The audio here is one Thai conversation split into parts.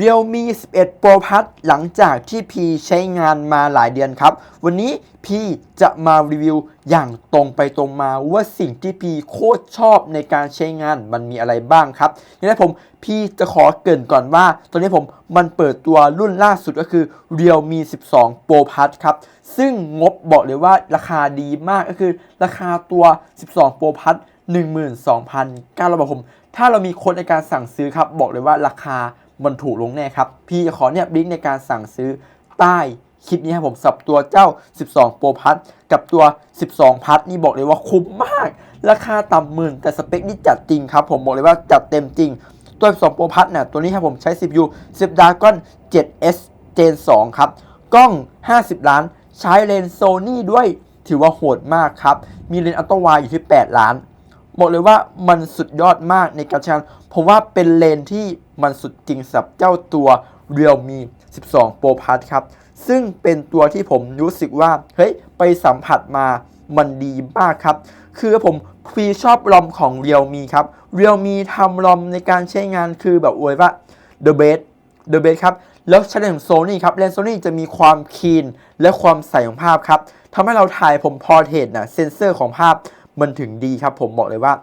Realme 11 Pro Plus หลังจากที่พีใช้งานมาหลายเดือนครับ วันนี้พีจะมารีวิวอย่างตรงไปตรงมาว่าสิ่งที่พีโคตรชอบในการใช้งานมันมีอะไรบ้างครับอย่างนั้นผมพีจะขอเกรินก่อนว่า ตอนนี้ผมมันเปิดตัวรุ่นล่าสุดก็คือ Realme 12 Pro Plus ครับซึ่งงบบอกเลยว่าราคาดีมากก็คือ ราคาตัว 12 Pro Plus 12,900บาทผม ถ้าเรามีคนในการสั่งซื้อครับ บอกเลยว่าราคา มันถูกลงแน่ครับ พี่ขอเนี่ยลิงก์ในการสั่งซื้อใต้คลิปนี้ครับผมสับตัวเจ้า 12 Pro Plus กับตัว 12 Plus นี่บอกเลยว่าคุ้มมาก ราคาต่ำหมื่น แต่สเปคนี่จัดจริงครับ ผมบอกเลยว่าจัดเต็มจริง ตัว 12 Pro Plus เนี่ยตัวนี้ครับผมใช้ CPU Snapdragon 7S Gen 2 ครับ กล้อง 50 ล้าน ใช้เลนส์โซนี่ด้วยถือว่าโหดมากครับ มีเลนส์อัลตร้าไวด์อยู่ที่ 8 ล้าน บอกเลยว่ามันสุดยอดมากในการใช้งานผมว่าเป็นเลนที่มันสุดจริงสำหรับเจ้าตัว Realme 12 Pro Plus ครับ ซึ่งเป็นตัวที่ผมรู้สึกว่า เฮ้ย ไปสัมผัสมามันดีมากครับ คือผมพีชอบรอมของ Realme ครับ Realme ทำรอมในการใช้งานคือแบบอวยว่า the best the best ครับ แล้วใช้เลนของ Sony ครับ เลนส์ Sony จะมีความคีนและความใสของภาพครับทำให้เราถ่ายผมพอเทสนะเซนเซอร์ของภาพ มันถึงดีครับผมบอกเลยว่า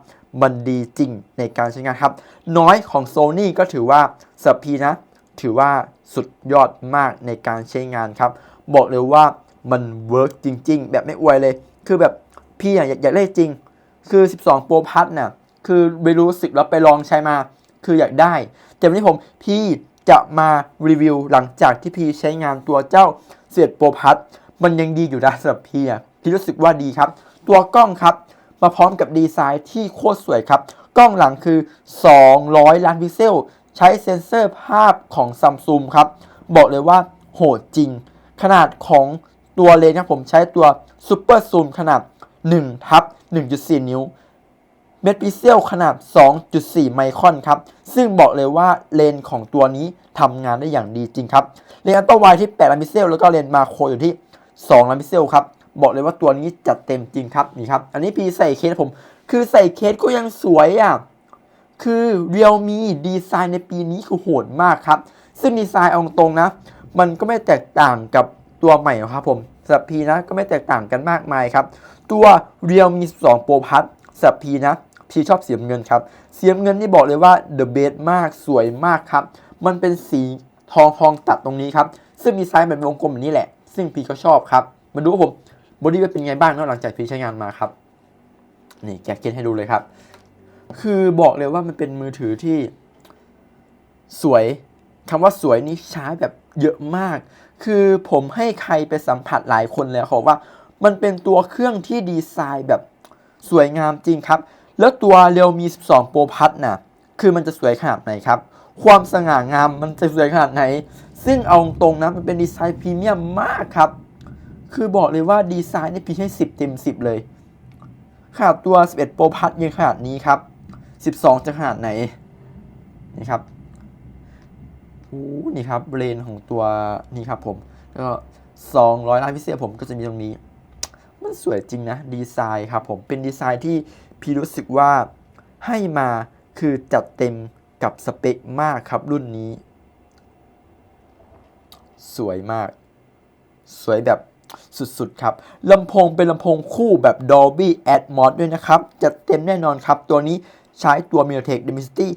มันดีจริงในการใช้งานครับ น้อยของ Sony ก็ถือว่าสับพีนะ ถือว่าสุดยอดมากในการใช้งานครับ บอกเลยว่ามันเวิร์กจริง ๆ แบบไม่อวยเลย คือแบบพี่อยากอยากได้จริง คือ 12 Pro Plus น่ะคือไปรู้สึกแล้วไปลองใช้มา คืออยากได้ แต่วันนี้ผมพี่จะมารีวิวหลังจากที่พี่ใช้งานตัวเจ้าเสียดโปรพัทมันยังดีอยู่นะสำหรับพี่อะพี่รู้สึกว่าดีครับ ตัวกล้องครับ มาพร้อมกับดีไซน์ที่โคตรสวยครับ กล้องหลังคือ 200 ล้านพิกเซล ใช้เซ็นเซอร์ภาพของซัมซุงครับ บอกเลยว่าโหดจริง ขนาดของตัวเลนส์ครับผมใช้ตัวซูเปอร์ซูมขนาด1ทับ1.4 นิ้ว เม็ดพิกเซลขนาด 2.4 ไมครอนครับ ซึ่งบอกเลยว่าเลนส์ของตัวนี้ทำงานได้อย่างดีจริงครับ เลนส์อัลตร้าไวที่8ล้านพิกเซล แล้วก็เลนส์มาโครอยู่ที่2ล้านพิกเซลครับ บอกเลยว่าตัวนี้จัดเต็มจริงครับนี่ครับอันนี้พีใส่เคสผม คือใส่เคสก็ยังสวยอะคือ Realme ดีไซน์ในปีนี้คือโหดมากครับ ซึ่งดีไซน์เอาตรงนะ มันก็ไม่แตกต่างกับตัวใหม่อกครับผมสำหรับพีนะก็ไม่แตกต่างกันมากมายครับ ตัว Realme 12 Pro Plus สำหรับพีนะพีชอบเสีน้ำเงินครับเสีน้ำเงินนี่บอกเลยว่า the best มากสวยมากครับ มันเป็นสีทองทองตัดตรงนี้ครับ ซึ่งดีไซน์แบบวงกลมแบบนี้แหละ ซึ่งพีก็ชอบครับ มาดูผม บอดี้เป็นไงบ้างเนาะหลังจากพี่ใช้งานมาครับ นี่แกะเกนให้ดูเลยครับ คือบอกเลยว่ามันเป็นมือถือที่ สวยคำว่าสวยนี่ใช้แบบเยอะมาก คือผมให้ใครไปสัมผัสหลายคนแล้วเขาบว่า มันเป็นตัวเครื่องที่ดีไซน์แบบสวยงามจริงครับ แล้วตัว Realme 12 Pro Plus น่ะ คือมันจะสวยขนาดไหนครับ ความสง่างามมันจะสวยขนาดไหน ซึ่งเอาตรงนะมันเป็นดีไซน์พรีเมียมมากครับ คือบอกเลยว่าดีไซน์นี่พี่ให้ 10 เต็ม 10 เลยขนาดตัว 11 Pro Plus ยังขนาดนี้ครับ 12 จะขนาดไหน นี่ครับโอ้นี่ครับเบรนของตัวนี่ครับผมก็200 ล้านพิเศษผมก็จะมีตรงนี้ มันสวยจริงนะ ดีไซน์ครับผมเป็นดีไซน์ที่พี่รู้สึกว่าให้มาคือจัดเต็มกับสเปคมากครับรุ่นนี้ สวยมาก สวยแบบ สุดๆครับลำโพงเป็นลำโพงคู่แบบ Dolby Atmos ด้วยนะครับ จัดเต็มแน่นอนครับ ตัวนี้ใช้ตัว MediaTek Dimensity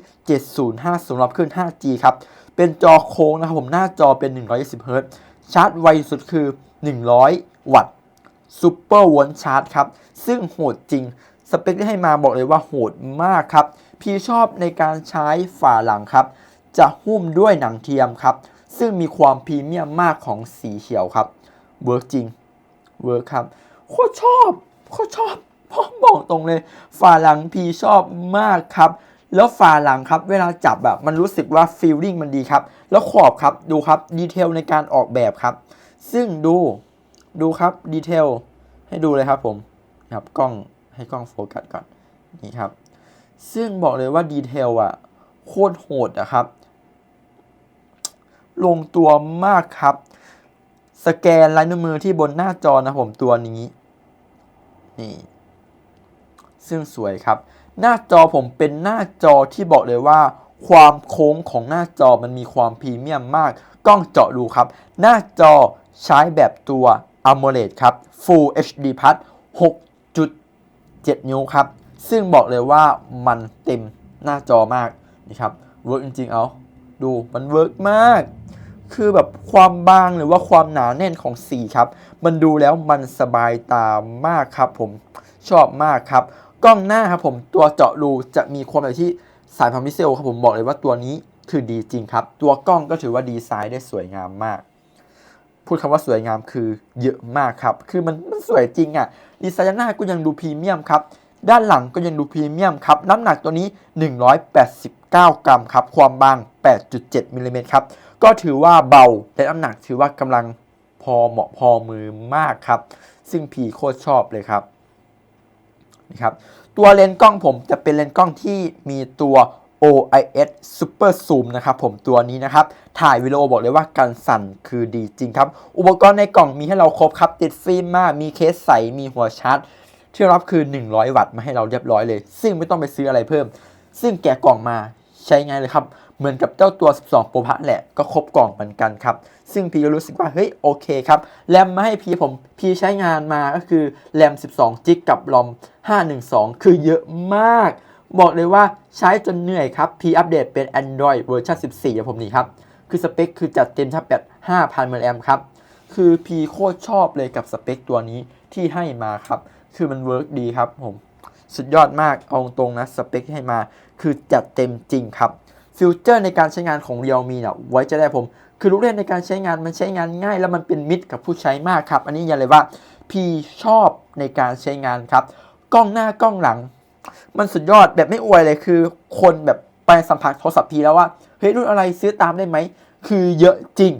705สำหรับเครื่อง 5G ครับ เป็นจอโค้งนะครับผมหน้าจอเป็น 120 Hz ชาร์จไวสุดคือ 100 วัตต์ซูเปอร์วอนชาร์จครับ ซึ่งโหดจริง สเปคที่ให้มาบอกเลยว่าโหดมากครับ พี่ชอบในการใช้ฝาหลังครับ จะหุ้มด้วยหนังเทียมครับ ซึ่งมีความพรีเมียมมากของสีเขียวครับ เวิร์กจริงเวิร์กครับโคตรชอบโคตรชอบพ่อบอกตรงเลยฝาหลังพีชอบมากครับ แล้วฝาหลังครับ เวลาจับแบบมันรู้สึกว่าฟีลลิ่งมันดีครับ แล้วขอบครับดูครับดีเทลในการออกแบบครับ ซึ่งดูดูครับดีเทลให้ดูเลยครับผมครับกล้องให้กล้องโฟกัสก่อนนี่ครับ ซึ่งบอกเลยว่าดีเทลอะโคตรโหดอะครับ ลงตัวมากครับ สแกนลายนิ้วมือที่บนหน้าจอนะผมตัวนี้นี่ซึ่งสวยครับ หน้าจอผมเป็นหน้าจอที่บอกเลยว่า ความโค้งของหน้าจอมันมีความพรีเมียมมาก กล้องเจาะรูครับ หน้าจอใช้แบบตัว AMOLED ครับ Full HD Plus 6.7 นิ้วครับ ซึ่งบอกเลยว่ามันเต็มหน้าจอมากนี่ครับเวิร์กจริงๆเอา ดูมันเวิร์กมาก คือแบบความบางหรือว่าความหนาแน่นของสีครับ มันดูแล้วมันสบายตามากครับผมชอบมากครับ กล้องหน้าครับผมตัวเจาะรูจะมีความแบบที่สายพันธุ์พิเซลครับผมบอกเลยว่าตัวนี้คือดีจริงครับ ตัวกล้องก็ถือว่าดีไซน์ได้สวยงามมาก พูดคำว่าสวยงามคือเยอะมากครับ คือมันมันสวยจริงอะ่ะดีไซน์หน้าก็ยังดูพรีเมียมครับด้านหลังก็ยังดูพรีเมียมครับน้ำหนักตัวนี้ 189 กรัมครับ ความบาง 8.7มิลลิเมตรครับ ก็ถือว่าเบาและน้ำหนักถือว่ากำลังพอเหมาะพอมือมากครับ ซึ่งพีโคตรชอบเลยครับนี่ครับ ตัวเลนส์กล้องผมจะเป็นเลนส์กล้องที่มีตัว OIS Super Zoom นะครับผมตัวนี้นะครับ ถ่ายวิดีโอบอกเลยว่าการสั่นคือดีจริงครับ อุปกรณ์ในกล่องมีให้เราครบครับ ติดฟิล์มมา มีเคสใส มีหัวชาร์จที่รับคือ 100 วัตต์มาให้เราเรียบร้อยเลย ซึ่งไม่ต้องไปซื้ออะไรเพิ่ม ซึ่งแกะกล่องมาใช้ไงายเลยครับ เหมือนกับเจ้าตัว 12 Pro Plus แหละก็ครบกล่องเหมือนกันครับ ซึ่งพี่ก็รู้สึกว่า เฮ้ย โอเคครับ แรมมาให้พี่ผม พี่ใช้งานมาก็คือแรม 12จิกกับรอม 512 คือเยอะมาก บอกเลยว่าใช้จนเหนื่อยครับ พี่อัปเดตเป็น Android เวอร์ชัน14ของผมนี่ครับ คือสเปคคือจัดเต็มทับแบบ5,000มิลลิแอมครับ คือพี่โคตรชอบเลยกับสเปคตัวนี้ที่ให้มาครับ คือมันเวิร์กดีครับผม สุดยอดมาก เอาตรงนะ สเปคที่ให้มา คือจัดเต็มจริงครับ ฟิวเจอร์ในการใช้งานของ Realme เนี่ยไว้จะได้ผม คือลูกเล่นในการใช้งานมันใช้งานง่าย แล้วมันเป็นมิตรกับผู้ใช้มากครับ อันนี้อย่าเลยว่าพี่ชอบในการใช้งานครับ กล้องหน้ากล้องหลัง มันสุดยอดแบบไม่อวยเลยคือ คนแบบไปสัมผัสโทรศัพท์พี่แล้วว่าเฮ้ยรุ่นอะไรซื้อตามได้ไหมคือเยอะจริง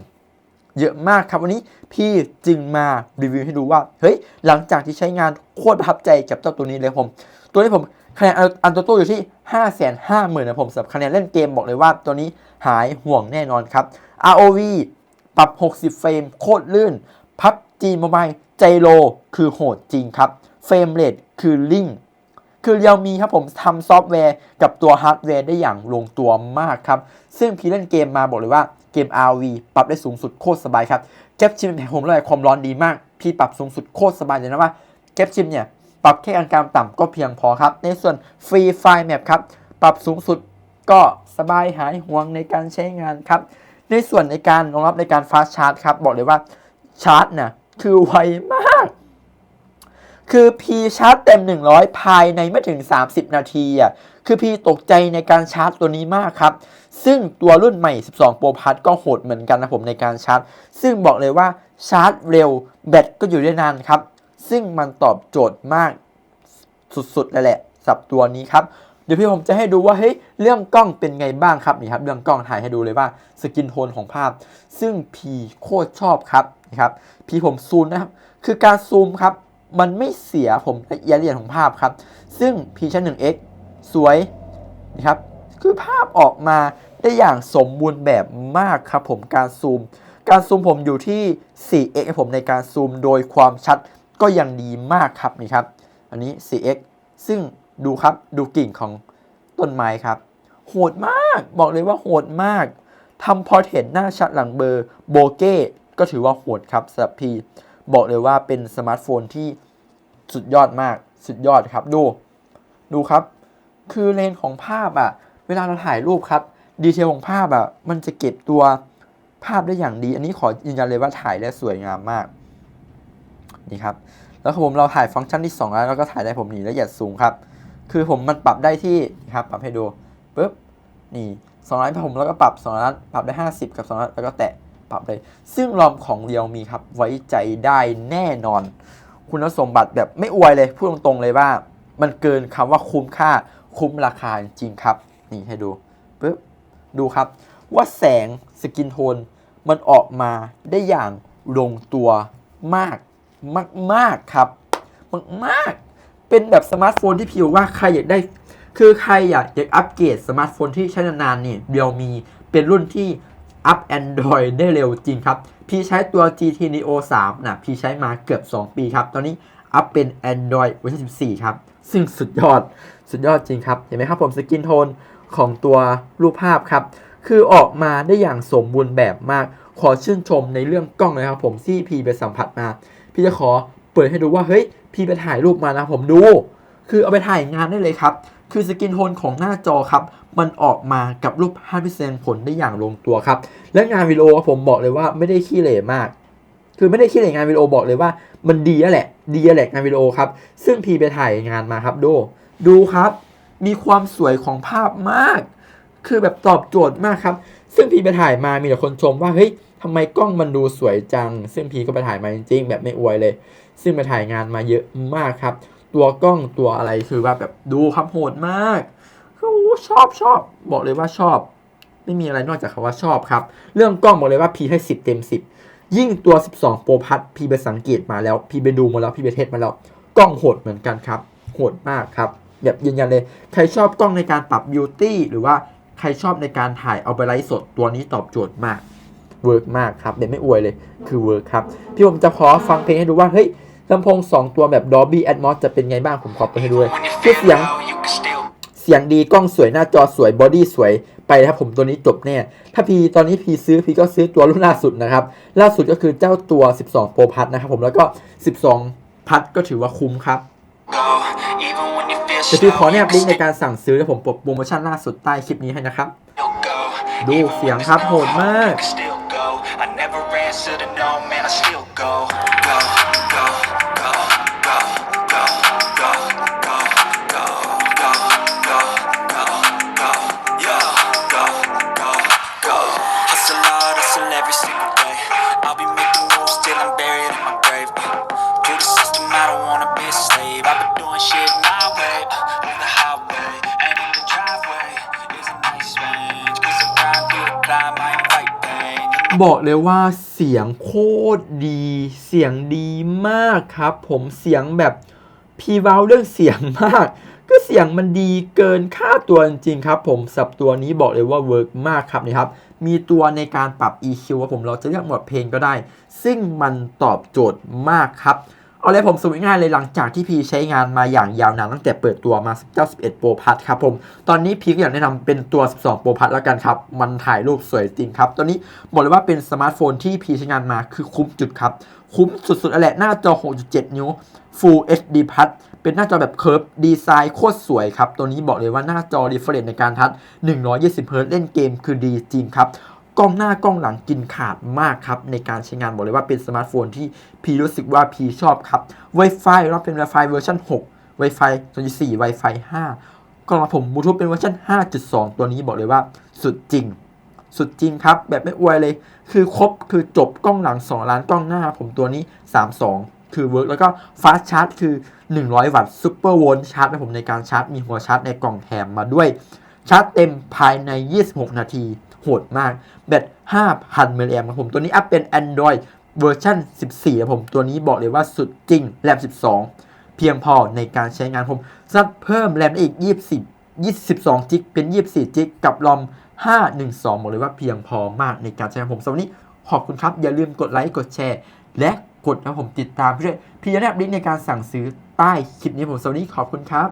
เยอะมากครับวันนี้พี่จึงมารีวิวให้ดูว่าเฮ้ยหลังจากที่ใช้งานโคตรประทับใจกับเจ้าตัวนี้เลยผม ตัวนี้ผม คะแนนอันตัวตู้อยู่ที่ 5 5 0 0 0 0นะผมสำหรับคะแนนเล่นเกมบอกเลยว่าตัวนี้หายห่วงแน่นอนครับ ROV ปรับ 60 เฟรมโคตรลื่น PUBG Mobile ใจโลคือโหดจริงครับ เฟรมเรทคือลิงคือเรียวมีครับผมทำซอฟต์แวร์กับตัวฮาร์ดแวร์ได้อย่างลงตัวมากครับ ซึ่งพี่เล่นเกมมาบอกเลยว่าเกม RV ปรับได้สูงสุดโคตรสบายครับแคปชิมผมระบายความร้อนดีมาก พี่ปรับสูงสุดโคตรสบายเลยนะว่าแคปชิมเนี่ย ปรับแค่กลางต่ำก็เพียงพอครับ ในส่วนฟรีไฟล์แมปครับ ปรับสูงสุดก็สบายหายห่วงในการใช้งานครับ ในส่วนในการรองรับในการฟาสชาร์จครับ บอกเลยว่าชาร์จนี่ยคือไวมาก คือ P ชาร์จเต็ม 100 ภายในไม่ถึง 30 นาทีอะ คือ P ตกใจในการชาร์จตัวนี้มากครับ ซึ่งตัวรุ่นใหม่ 12 Pro Plus ก็โหดเหมือนกันนะผมในการชาร์จ ซึ่งบอกเลยว่าชาร์จเร็วแบตก็อยู่ได้นานครับ ซึ่งมันตอบโจทย์มากสุดๆเลยแหละสับตัวนี้ครับ เดี๋ยวพี่ผมจะให้ดูว่าเฮ้ยเรื่องกล้องเป็นไงบ้างครับนี่ครับเรื่องกล้องถ่ายให้ดูเลยว่าสกินโทนของภาพ ซึ่งพีโคตรชอบครับนะครับพีผมซูมนะครับคือการซูมครับมันไม่เสียผมละเอียดละเอียดของภาพครับ ซึ่ง P ชั้น 1x สวยนะครับ คือภาพออกมาได้อย่างสมบูรณ์แบบมากครับผมการซูม การซูมผมอยู่ที่ 4x ผมในการซูมโดยความชัด ก็ยังดีมากครับนี่ครับ อันนี้ 4x ซึ่งดูครับดูกิ่งของต้นไม้ครับ โหดมากบอกเลยว่าโหดมากทำพอเห็นหน้าชัดหลังเบอร์โบเก้ก็ถือว่าโหดครับสำหรับพีบอกเลยว่าเป็นสมาร์ทโฟนที่สุดยอดมากสุดยอดครับดู ดูครับ คือเลนของภาพอะ่ะ เวลาเราถ่ายรูปครับดีเทลของภาพอะ่ะมันจะเก็บตัวภาพได้อย่างดี อันนี้ขอยืนยันเลยว่าถ่ายได้สวยงามมาก นี่ครับแล้วครับผมเราถ่ายฟังก์ชันที่ 2 แล้วเราก็ถ่ายได้ผมนี่ละเอียดสูงครับ คือผมมันปรับได้ที่ครับปรับให้ดูปุ๊บนี่สองร้อยผมแล้วก็ปรับสองร้อยปรับได้ 50 กับ2ร้อยแล้วก็แตะปรับเลยซึ่งรอมของเรียวมีครับไว้ใจได้แน่นอน คุณสมบัติแบบไม่อวยเลยพูดตรงๆเลยว่า มันเกินคำว่าคุ้มค่าคุ้มราคาจริงครับนี่ให้ดูปุ๊บดูครับ ว่าแสงสกินโทนมันออกมาได้อย่างลงตัวมาก มาก ๆ ครับ มาก ๆ เป็นแบบสมาร์ทโฟนที่พี่บอกว่าใครอยากได้ คือใครอยากอยากอัปเกรดสมาร์ทโฟนที่ใช้นานๆนี่เดียวมีเป็นรุ่นที่อัพ Android ได้เร็วจริงครับ พี่ใช้ตัว GT Neo 3นะพี่ใช้มาเกือบ 2 ปีครับ ตอนนี้อัพเป็น Android เวอร์ชัน14 ครับ ซึ่งสุดยอด สุดยอดจริงครับ เห็นไหมครับผมสกินโทนของตัวรูปภาพครับ คือออกมาได้อย่างสมบูรณ์แบบมาก ขอชื่นชมในเรื่องกล้องเลยครับผมที่พีไปสัมผัสมา พี่จะขอเปิดให้ดูว่าเฮ้ยพี่ไปถ่ายรูปมานะผมดู คือเอาไปถ่ายงานได้เลยครับ คือสกินโทนของหน้าจอครับ มันออกมากับรูปภาพที่แสดงผลได้อย่างลงตัวครับ และงานวิดีโอผมบอกเลยว่าไม่ได้ขี้เหร่มาก คือไม่ได้ขี้เหร่งานวิดีโอบอกเลยว่า มันดีแล้วแหละ ดีแล้วแหละงานวิดีโอครับ ซึ่งพี่ไปถ่ายงานมาครับดู ดูครับ มีความสวยของภาพมาก คือแบบตอบโจทย์มากครับ ซึ่งพี่ไปถ่ายมามีแต่คนชมว่าเฮ้ย ทำไมกล้องมันดูสวยจัง ซึ่งพีก็ไปถ่ายมาจริงๆแบบไม่อวยเลย ซึ่งไปถ่ายงานมาเยอะมากครับ ตัวกล้องตัวอะไรคือว่าแบบดูครับโหดมากโอ้ชอบชอบบอกเลยว่าชอบ ไม่มีอะไรนอกจากคำว่าชอบครับ เรื่องกล้องบอกเลยว่าพีให้10เต็ม10ยิ่งตัว 12 Pro Plus พีไปสังเกตมาแล้ว พีไปดูมาแล้ว พีไปเทสมาแล้ว กล้องโหดเหมือนกันครับ โหดมากครับ แบบยืนยันเลย ใครชอบกล้องในการปรับบิวตี้หรือว่าใครชอบในการถ่ายเอาไปไลฟ์สดตัวนี้ตอบโจทย์มาก เวิร์กมากครับเดี๋ยวไม่อวยเลยคือเวิร์กครับพี่ผมจะขอฟังเพลงให้ดูว่าเฮ้ยลำโพง 2 ตัวแบบ Dolby Atmos จะเป็นไงบ้างผมขอไปให้ดูเลยคือเสียงเสียงดีกล้องสวยหน้าจอสวยบอดี้สวยไปนะครับผมตัวนี้จบแน่ถ้าพีตอนนี้พีซื้อพีก็ซื้อตัวรุ่นล่าสุดนะครับ ล่าสุดก็คือเจ้าตัว 12 Pro Plus นะครับผมแล้วก็ 12 Plus ก็ถือว่าคุ้มครับเดี๋ยวพี่ขอแนบลิงก์ในการสั่งซื้อและผมปลดโปรโมชั่นล่าสุดใต้คลิปนี้ให้นะครับ ดูเสียงครับโหดมาก I I should've known, man, I still go. บอกเลยว่าเสียงโคตรดี เสียงดีมากครับ ผมเสียงแบบพีวาวเรื่องเสียงมาก ก็เสียงมันดีเกินค่าตัวจริงครับ ผมสับตัวนี้บอกเลยว่าเวิร์กมากครับนี่ครับ มีตัวในการปรับ EQ ว่าผมเราจะเลือกหมดเพลงก็ได้ ซึ่งมันตอบโจทย์มากครับ เอาเลยผมสรุปง่ายเลยหลังจากที่พีใช้งานมาอย่างยาวนานตั้งแต่เปิดตัวมา19 11 Pro Plus ครับผม ตอนนี้พีก็อยากแนะนำเป็นตัว 12 Pro Plus แล้วกันครับ มันถ่ายรูปสวยจริงครับ ตอนนี้บอกเลยว่าเป็นสมาร์ทโฟนที่พีใช้งานมาคือคุ้มจุดครับ คุ้มสุดๆแล้วแหละหน้าจอ 6.7 นิ้ว Full HD Plus เป็นหน้าจอแบบเคิร์ฟดีไซน์โคตรสวยครับ ตัวนี้บอกเลยว่าหน้าจอ Refresh ในการทัช120 Hz เล่นเกมคือดีจริงครับ กล้องหน้ากล้องหลังกินขาดมากครับ ในการใช้งานบอกเลยว่าเป็นสมาร์ทโฟนที่พีรู้สึกว่าพีชอบครับ Wi-Fi รับเป็น Wi-Fi เวอร์ชัน6 Wi-Fi 2.4 Wi-Fi 5กล้องรับผมบลูทูธเป็นเวอร์ชัน5.2 ตัวนี้บอกเลยว่าสุดจริง สุดจริงครับ แบบไม่อวยเลย คือครบคือจบกล้องหลัง 2 ล้านกล้องหน้าผมตัวนี้ 32คือเวิร์กแล้วก็ฟาสชาร์จคือ 100 วัตต์ซูเปอร์โวลต์ชาร์จให้ผมในการชาร์จ มีหัวชาร์จในกล่องแถมมาด้วย ชาร์จเต็มภายใน 26 นาที โหดมาก แบต 5,000มิลลิแอมป์ผมตัวนี้อัพเป็น Android เวอร์ชัน14ครับผมตัวนี้บอกเลยว่าสุดจริงแรม12 เพียงพอในการใช้งานผมซัดเพิ่มแรมได้อีก 20 22จิกเป็น 24จิกกับรอม 512บอกเลยว่าเพียงพอมากในการใช้งานผมสำหรับนี้ขอบคุณครับ อย่าลืมกดไลค์กดแชร์ และกดนะผมติดตามเพื่อพี่จะแนบลิงก์ในการสั่งซื้อใต้คลิปนี้ผมสำหรับวันนี้ขอบคุณครับ